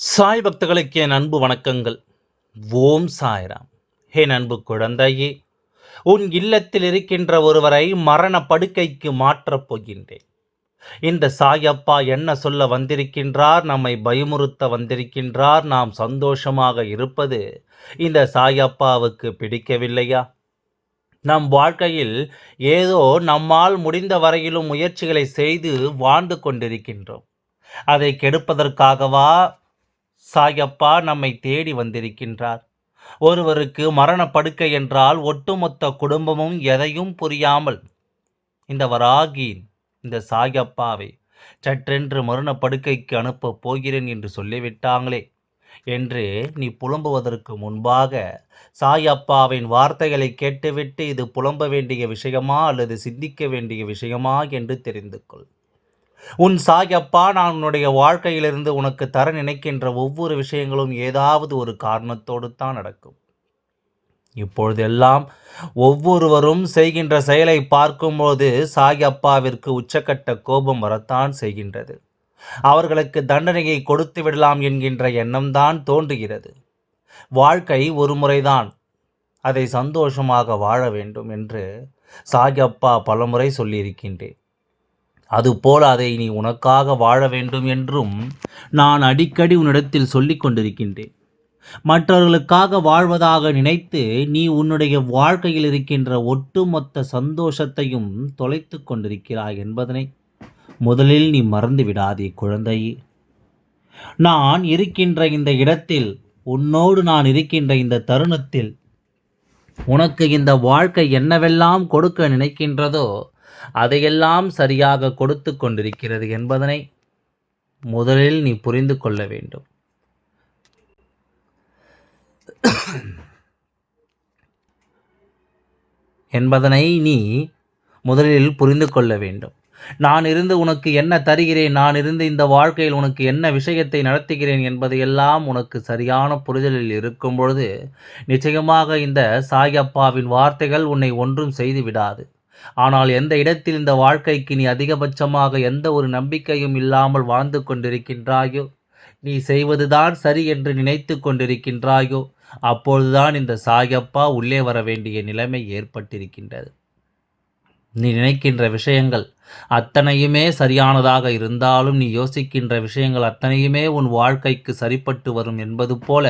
சாய் பக்தர்களுக்கு என் அன்பு வணக்கங்கள். ஓம் சாய்ராம். என் அன்பு குழந்தையே உன் இல்லத்தில் இருக்கின்ற ஒருவரை மரண படுக்கைக்கு மாற்றப் போகின்றேன். இந்த சாயப்பா என்ன சொல்ல வந்திருக்கின்றார் நம்மை பயமுறுத்த வந்திருக்கின்றார் நாம் சந்தோஷமாக இருப்பது இந்த சாயப்பாவுக்கு பிடிக்கவில்லையா? நம் வாழ்க்கையில் ஏதோ நம்மால் முடிந்த வரையிலும் முயற்சிகளை செய்து வாழ்ந்து கொண்டிருக்கின்றோம். அதை கெடுப்பதற்காகவா சாயப்பா நம்மை தேடி வந்திருக்கின்றார். ஒருவருக்கு மரணப்படுக்கை என்றால் ஒட்டுமொத்த குடும்பமும் எதையும் புரியாமல் இந்த வராகியின் இந்த சாயப்பாவை சற்றென்று மரணப்படுக்கைக்கு அனுப்பப் போகிறேன் என்று சொல்லிவிட்டாங்களே. என்று நீ புலம்புவதற்கு முன்பாக சாயப்பாவின் வார்த்தைகளை கேட்டுவிட்டு இது புலம்ப வேண்டிய விஷயமா அல்லது சிந்திக்க வேண்டிய விஷயமா என்று தெரிந்து கொள். உன் சாயப்பா நான் உன்னுடைய வாழ்க்கையிலிருந்து உனக்கு தர நினைக்கின்ற ஒவ்வொரு விஷயங்களும் ஏதாவது ஒரு காரணத்தோடு தான் நடக்கும். இப்பொழுதெல்லாம் ஒவ்வொருவரும் செய்கின்ற செயலை பார்க்கும்போது சாயப்பாவிற்கு உச்சக்கட்ட கோபம் வரத்தான் செய்கின்றது. அவர்களுக்கு தண்டனையை கொடுத்து விடலாம் என்கின்ற எண்ணம்தான் தோன்றுகிறது. வாழ்க்கை ஒரு முறைதான். அதை சந்தோஷமாக வாழ வேண்டும் என்று சாயப்பா பலமுறை சொல்லியிருக்கின்றேன். அதுபோல் அதை நீ உனக்காக வாழ வேண்டும் என்றும் நான் அடிக்கடி உன்னிடத்தில் சொல்லிக் கொண்டிருக்கின்றேன். மற்றவர்களுக்காக வாழ்வதாக நினைத்து நீ உன்னுடைய வாழ்க்கையில் இருக்கின்ற ஒட்டுமொத்த சந்தோஷத்தையும் தொலைத்து கொண்டிருக்கிறாய் என்பதனை முதலில் நீ மறந்து விடாதே குழந்தையே நான் இருக்கின்ற இந்த இடத்தில் உன்னோடு நான் இருக்கின்ற இந்த தருணத்தில் உனக்கு இந்த வாழ்க்கை என்னவெல்லாம் கொடுக்க நினைக்கின்றதோ அதையெல்லாம் சரியாக கொடுத்து கொண்டிருக்கிறது என்பதனை முதலில் நீ புரிந்து கொள்ள வேண்டும். என்பதனை நீ முதலில் புரிந்து கொள்ள வேண்டும். நான் இருந்து உனக்கு என்ன தருகிறேன்? நான் இருந்து இந்த வாழ்க்கையில் உனக்கு என்ன விஷயத்தை நடத்துகிறேன் என்பதையெல்லாம் உனக்கு சரியான புரிதலில் இருக்கும் பொழுது நிச்சயமாக இந்த சாயப்பாவின் வார்த்தைகள் உன்னை ஒன்றும் செய்து விடாது. ஆனால் எந்த இடத்தில் இந்த வாழ்க்கைக்கு நீ அதிகபட்சமாக எந்த ஒரு நம்பிக்கையும் இல்லாமல் வாழ்ந்து கொண்டிருக்கின்றாயோ? நீ செய்வதுதான் சரி என்று நினைத்து கொண்டிருக்கின்றாயோ? அப்பொழுதுதான் இந்த சாயப்பா உள்ளே வர வேண்டிய நிலைமை ஏற்பட்டிருக்கின்றது. நீ நினைக்கின்ற விஷயங்கள் அத்தனையுமே சரியானதாக இருந்தாலும் நீ யோசிக்கின்ற விஷயங்கள் அத்தனையுமே உன் வாழ்க்கைக்கு சரிப்பட்டு வரும் என்பது போல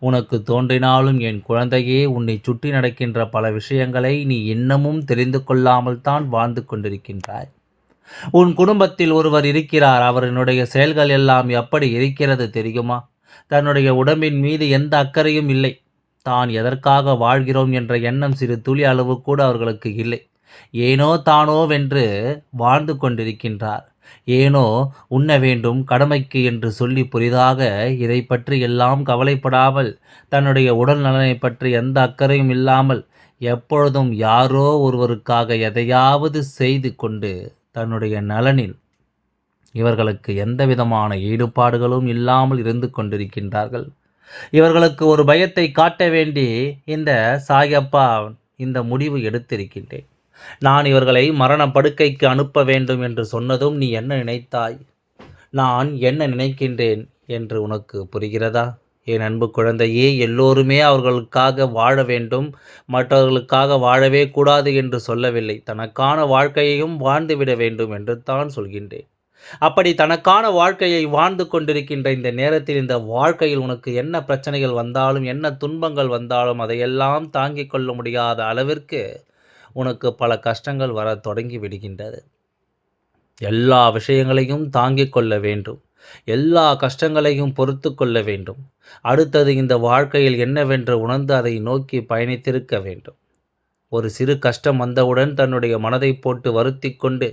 உனக்கு தோன்றினாலும் என் குழந்தையே உன்னை சுற்றி நடக்கின்ற பல விஷயங்களை நீ இன்னமும் தெரிந்து கொள்ளாமல் தான் வாழ்ந்து கொண்டிருக்கின்றாய். உன் குடும்பத்தில் ஒருவர் இருக்கிறார் அவரினுடைய செயல்கள் எல்லாம் எப்படி இருக்கிறது தெரியுமா? தன்னுடைய உடம்பின் மீது எந்த அக்கறையும் இல்லை. தான் எதற்காக வாழ்கிறோம் என்ற எண்ணம் சிறு துளி அளவு கூட அவர்களுக்கு இல்லை. ஏனோ தானோ வென்று வாழ்ந்து கொண்டிருக்கின்றார். ஏனோ உண்ண வேண்டும் கடமைக்கு என்று சொல்லி புரிதாக இதை பற்றி எல்லாம் கவலைப்படாமல் தன்னுடைய உடல் நலனை பற்றி எந்த அக்கறையும் இல்லாமல் எப்பொழுதும் யாரோ ஒருவருக்காக எதையாவது செய்து கொண்டு தன்னுடைய நலனில் இவர்களுக்கு எந்த விதமான ஈடுபாடுகளும் இல்லாமல் இருந்து கொண்டிருக்கின்றார்கள். இவர்களுக்கு ஒரு பயத்தை காட்ட வேண்டி இந்த சாயப்பா இந்த முடிவு எடுத்திருக்கின்றேன். நான் இவர்களை மரண படுக்கைக்கு அனுப்ப வேண்டும் என்று சொன்னதும் நீ என்ன நினைத்தாய்? நான் என்ன நினைக்கின்றேன் என்று உனக்கு புரிகிறதா? என் அன்பு குழந்தையே எல்லோருமே அவர்களுக்காக வாழ வேண்டும். மற்றவர்களுக்காக வாழவே கூடாது என்று சொல்லவில்லை. தனக்கான வாழ்க்கையையும் வாழ்ந்துவிட வேண்டும் என்று தான் சொல்கின்றேன். அப்படி தனக்கான வாழ்க்கையை வாழ்ந்து கொண்டிருக்கின்ற இந்த நேரத்தில் இந்த வாழ்க்கையில் உனக்கு என்ன பிரச்சனைகள் வந்தாலும் என்ன துன்பங்கள் வந்தாலும் அதையெல்லாம் தாங்கிக் கொள்ள முடியாத அளவிற்கு உனக்கு பல கஷ்டங்கள் வர தொடங்கி விடுகின்றது. எல்லா விஷயங்களையும் தாங்கிக் கொள்ள வேண்டும். எல்லா கஷ்டங்களையும் பொறுத்து கொள்ள வேண்டும். அடுத்தது இந்த வாழ்க்கையில் என்னவென்று உணர்ந்து அதை நோக்கி பயணித்திருக்க வேண்டும். ஒரு சிறு கஷ்டம் வந்தவுடன் தன்னுடைய மனதை போட்டு வருத்தி கொண்டு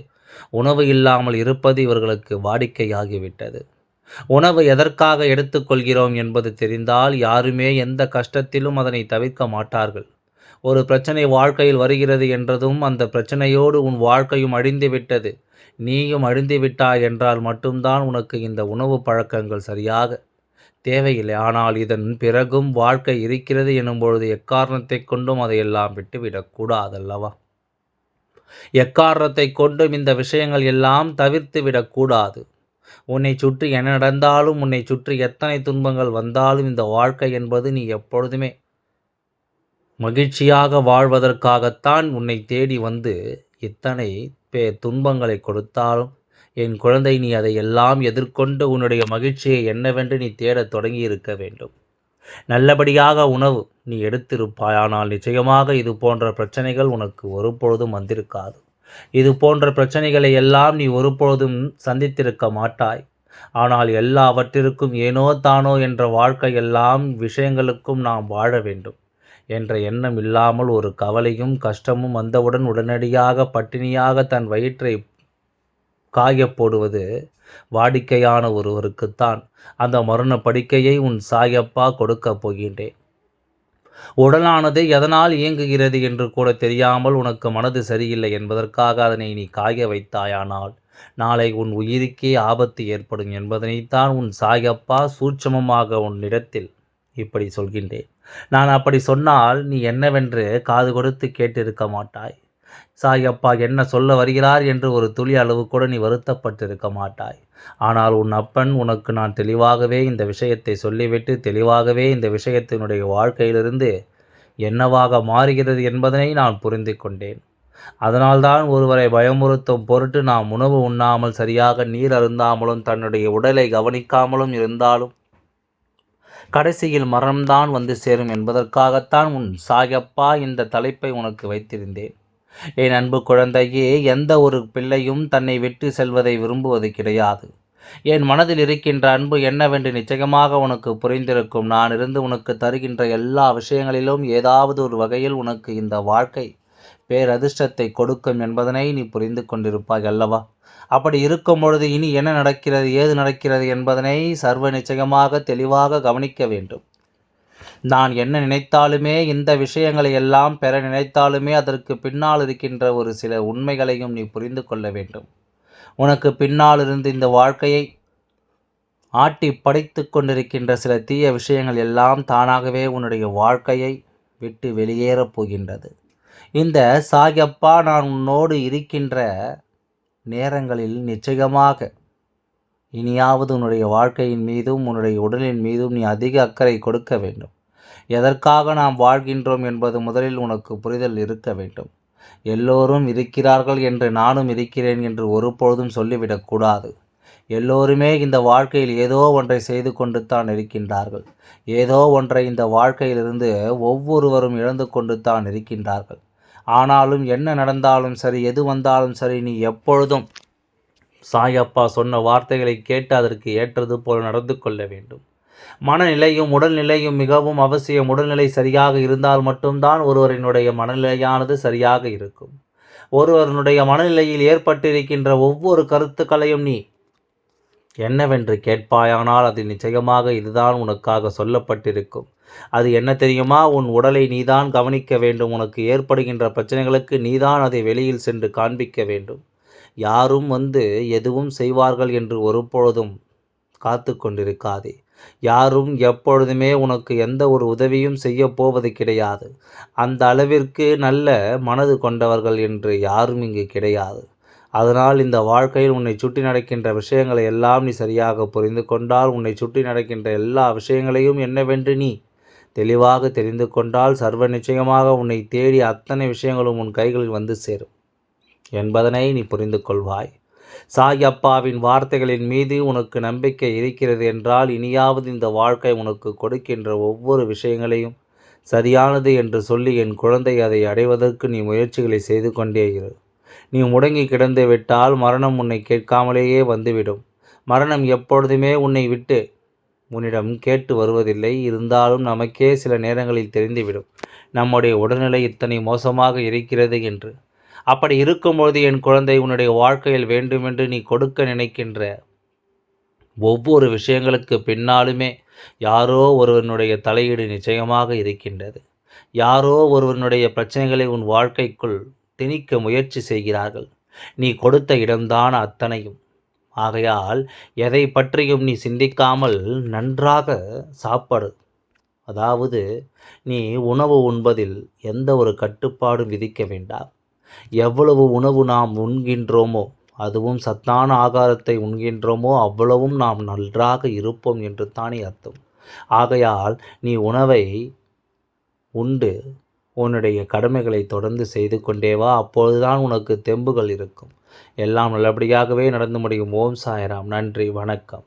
உணவு இல்லாமல் இருப்பது இவர்களுக்கு வாடிக்கையாகிவிட்டது. உணவு எதற்காக எடுத்துக்கொள்கிறோம் என்பது தெரிந்தால் யாருமே எந்த கஷ்டத்திலும் அதனை தவிர்க்க மாட்டார்கள். ஒரு பிரச்சனை வாழ்க்கையில் வருகிறது என்றதும் அந்த பிரச்சனையோடு உன் வாழ்க்கையும் அழிந்து விட்டது. நீயும் அழிந்து விட்டாய் என்றால் மட்டும்தான் உனக்கு இந்த உணவு பழக்கங்கள் சரியாக தேவையில்லை. ஆனால் இதன் பிறகும் வாழ்க்கை இருக்கிறது எனும் பொழுது எக்காரணத்தை கொண்டும் அதையெல்லாம் விட்டுவிடக்கூடாதல்லவா எக்காரணத்தை கொண்டும் இந்த விஷயங்கள் எல்லாம் தவிர்த்து விடக்கூடாது உன்னை சுற்றி என்ன நடந்தாலும் உன்னை சுற்றி எத்தனை துன்பங்கள் வந்தாலும் இந்த வாழ்க்கை என்பது நீ எப்பொழுதுமே மகிழ்ச்சியாக வாழ்வதற்காகத்தான் உன்னை தேடி வந்து இத்தனை பே துன்பங்களை கொடுத்தாலும் என் குழந்தை நீ அதை எல்லாம் எதிர்கொண்டு உன்னுடைய மகிழ்ச்சியை என்னவென்று நீ தேடத் தொடங்கி இருக்க வேண்டும். நல்லபடியாக உணவு நீ எடுத்திருப்பாய் ஆனால் நிச்சயமாக இது போன்ற பிரச்சனைகள் உனக்கு ஒருபொழுதும் வந்திருக்காது. இது போன்ற பிரச்சனைகளை எல்லாம் நீ ஒருபொழுதும் சந்தித்திருக்க மாட்டாய். ஆனால் எல்லாவற்றிற்கும் ஏனோ தானோ என்ற வாழ்க்கை எல்லாம் விஷயங்களுக்கும் நாம் வாழ வேண்டும். என்ற எண்ணம் இல்லாமல் ஒரு கவலையும் கஷ்டமும் வந்தவுடன் உடனடியாக பட்டினியாக தன் வயிற்றை காய போடுவது வாடிக்கையான ஒருவருக்குத்தான். அந்த மரண படுக்கையை உன் சாயப்பா கொடுக்கப் போகின்றேன். உடலானது எதனால் இயங்குகிறது என்று கூட தெரியாமல் உனக்கு மனது சரியில்லை என்பதற்காக அதனை நீ காய வைத்தாயானால் நாளை உன் உயிருக்கே ஆபத்து ஏற்படும் என்பதனைத்தான் உன் சாயப்பா சூட்சமமாக உன்னிடத்தில் இப்படி சொல்கின்றேன். நான் அப்படி சொன்னால் நீ என்னவென்று காது கொடுத்து கேட்டிருக்க மாட்டாய். சாயப்பா என்ன சொல்ல வருகிறார் என்று ஒரு துளி அளவு கூட நீ வருத்தப்பட்டிருக்க மாட்டாய். ஆனால் உன் அப்பன் உனக்கு நான் தெளிவாகவே இந்த விஷயத்தை சொல்லிவிட்டு தெளிவாகவே இந்த விஷயத்தினுடைய வாழ்க்கையிலிருந்து என்னவாக மாறுகிறது என்பதனை நான் புரிந்து கொண்டேன். அதனால்தான் ஒருவரை பயமுறுத்தும் பொருட்டு நாம் உணவு உண்ணாமல் சரியாக நீர் அருந்தாமலும் தன்னுடைய உடலை கவனிக்காமலும் இருந்தாலும் கடைசியில் மரணம்தான் வந்து சேரும் என்பதற்காகத்தான் உன் சாயப்பா இந்த தலைப்பை உனக்கு வைத்திருந்தேன். என் அன்பு குழந்தையே எந்த ஒரு பிள்ளையும் தன்னை விட்டு செல்வதை விரும்புவது கிடையாது. என் மனதில் இருக்கின்ற அன்பு என்னவென்று நிச்சயமாக உனக்கு புரிந்திருக்கும். நான் இருந்து உனக்கு தருகின்ற எல்லா விஷயங்களிலும் ஏதாவது ஒரு வகையில் உனக்கு இந்த வாழ்க்கை பேரதிர்ஷ்டத்தை கொடுக்கும் என்பதனை நீ புரிந்து கொண்டிருப்பாய் அல்லவா? அப்படி இருக்கும் பொழுது இனி என்ன நடக்கிறது ஏது நடக்கிறது என்பதனை சர்வ நிச்சயமாக தெளிவாக கவனிக்க வேண்டும். நான் என்ன நினைத்தாலுமே இந்த விஷயங்களை எல்லாம் பெற நினைத்தாலுமே அதற்கு பின்னால் இருக்கின்ற ஒரு சில உண்மைகளையும் நீ புரிந்து கொள்ள வேண்டும். உனக்கு பின்னால் இருந்து இந்த வாழ்க்கையை ஆட்டி படைத்து கொண்டிருக்கின்ற சில தீய விஷயங்கள் எல்லாம் தானாகவே உன்னுடைய வாழ்க்கையை விட்டு வெளியேறப் போகின்றது. இந்த சாயப்பா நான் உன்னோடு இருக்கின்ற நேரங்களில் நிச்சயமாக இனியாவது உன்னுடைய வாழ்க்கையின் மீதும் உன்னுடைய உடலின் மீதும் நீ அதிக அக்கறை கொடுக்க வேண்டும். எதற்காக நாம் வாழ்கின்றோம் என்பது முதலில் உனக்கு புரிதல் இருக்க வேண்டும். எல்லோரும் இருக்கிறார்கள் என்று நானும் இருக்கிறேன் என்று ஒருபொழுதும் சொல்லிவிடக்கூடாது எல்லோருமே இந்த வாழ்க்கையில் ஏதோ ஒன்றை செய்து கொண்டு தான் இருக்கின்றார்கள். ஏதோ ஒன்றை இந்த வாழ்க்கையிலிருந்து ஒவ்வொருவரும் இழந்து கொண்டு தான் இருக்கின்றார்கள். ஆனாலும் என்ன நடந்தாலும் சரி எது வந்தாலும் சரி நீ எப்பொழுதும் சாயப்பா சொன்ன வார்த்தைகளை கேட்டு அதற்கு ஏற்றது போல் நடந்து கொள்ள வேண்டும். மனநிலையும் உடல்நிலையும் மிகவும் அவசியம். உடல்நிலை சரியாக இருந்தால் மட்டும்தான் ஒருவரினுடைய மனநிலையானது சரியாக இருக்கும். ஒருவருடைய மனநிலையில் ஏற்பட்டிருக்கின்ற ஒவ்வொரு கருத்துக்களையும் நீ என்னவென்று கேட்பாயானால் அது நிச்சயமாக இதுதான் உனக்காக சொல்லப்பட்டிருக்கும். அது என்ன தெரியுமா? உன் உடலை நீதான் கவனிக்க வேண்டும். உனக்கு ஏற்படுகின்ற பிரச்சனைகளுக்கு நீதான் அதை வெளியில் சென்று காண்பிக்க வேண்டும். யாரும் வந்து எதுவும் செய்வார்கள் என்று ஒருபொழுதும் காத்து கொண்டிருக்காதே. யாரும் எப்பொழுதுமே உனக்கு எந்த ஒரு உதவியும் செய்ய போவது கிடையாது. அந்த அளவிற்கு நல்ல மனது கொண்டவர்கள் என்று யாரும் இங்கு கிடையாது. அதனால் இந்த வாழ்க்கையில் உன்னை சுற்றி நடக்கின்ற விஷயங்களை எல்லாம் நீ சரியாக புரிந்து கொண்டால் உன்னை சுற்றி நடக்கின்ற எல்லா விஷயங்களையும் என்னவென்று நீ தெளிவாக தெரிந்து கொண்டால் சர்வ நிச்சயமாக உன்னை தேடி அத்தனை விஷயங்களும் உன் கைகளில் வந்து சேரும். என்பதனை நீ புரிந்து கொள்வாய். சாயப்பாவின் வார்த்தைகளின் மீது உனக்கு நம்பிக்கை இருக்கிறது என்றால் இனியாவது இந்த வாழ்க்கை உனக்கு கொடுக்கின்ற ஒவ்வொரு விஷயங்களையும் சரியானது என்று சொல்லி என் குழந்தை அதை அடைவதற்கு நீ முயற்சிகளை செய்து கொண்டே இரு. நீ முடங்கி கிடந்து விட்டால் மரணம் உன்னை கேட்காமலேயே வந்துவிடும். மரணம் எப்பொழுதுமே உன்னை விட்டு உன்னிடம் கேட்டு வருவதில்லை. இருந்தாலும் நமக்கே சில நேரங்களில் தெரிந்துவிடும். நம்முடைய உடல்நிலை இத்தனை மோசமாக இருக்கிறது என்று. அப்படி இருக்கும்பொழுது என் குழந்தை உன்னுடைய வாழ்க்கையில் வேண்டுமென்று நீ கொடுக்க நினைக்கின்ற ஒவ்வொரு விஷயங்களுக்கு பின்னாலுமே யாரோ ஒருவனுடைய தலையீடு நிச்சயமாக இருக்கின்றது. யாரோ ஒருவனுடைய பிரச்சனைகளை உன் வாழ்க்கைக்குள் திணிக்க முயற்சி செய்கிறார்கள். நீ கொடுத்த இடம்தான் அத்தனையும். ஆகையால் எதை பற்றியும் நீ சிந்திக்காமல் நன்றாக சாப்பாடு. அதாவது நீ உணவு உண்பதில் எந்த ஒரு கட்டுப்பாடும் விதிக்க வேண்டாம். எவ்வளவு உணவு நாம் உண்கின்றோமோ அதுவும் சத்தான ஆகாரத்தை உண்கின்றோமோ அவ்வளவும் நாம் நன்றாக இருப்போம் என்று தானே அர்த்தம். ஆகையால் நீ உணவை உண்டு உன்னுடைய கடமைகளை தொடர்ந்து செய்து கொண்டே வா அப்பொழுதுதான் உனக்கு தெம்புகள் இருக்கும். எல்லாம் நல்லபடியாகவே நடந்து முடியும். ஓம் சாய்ராம். நன்றி. வணக்கம்.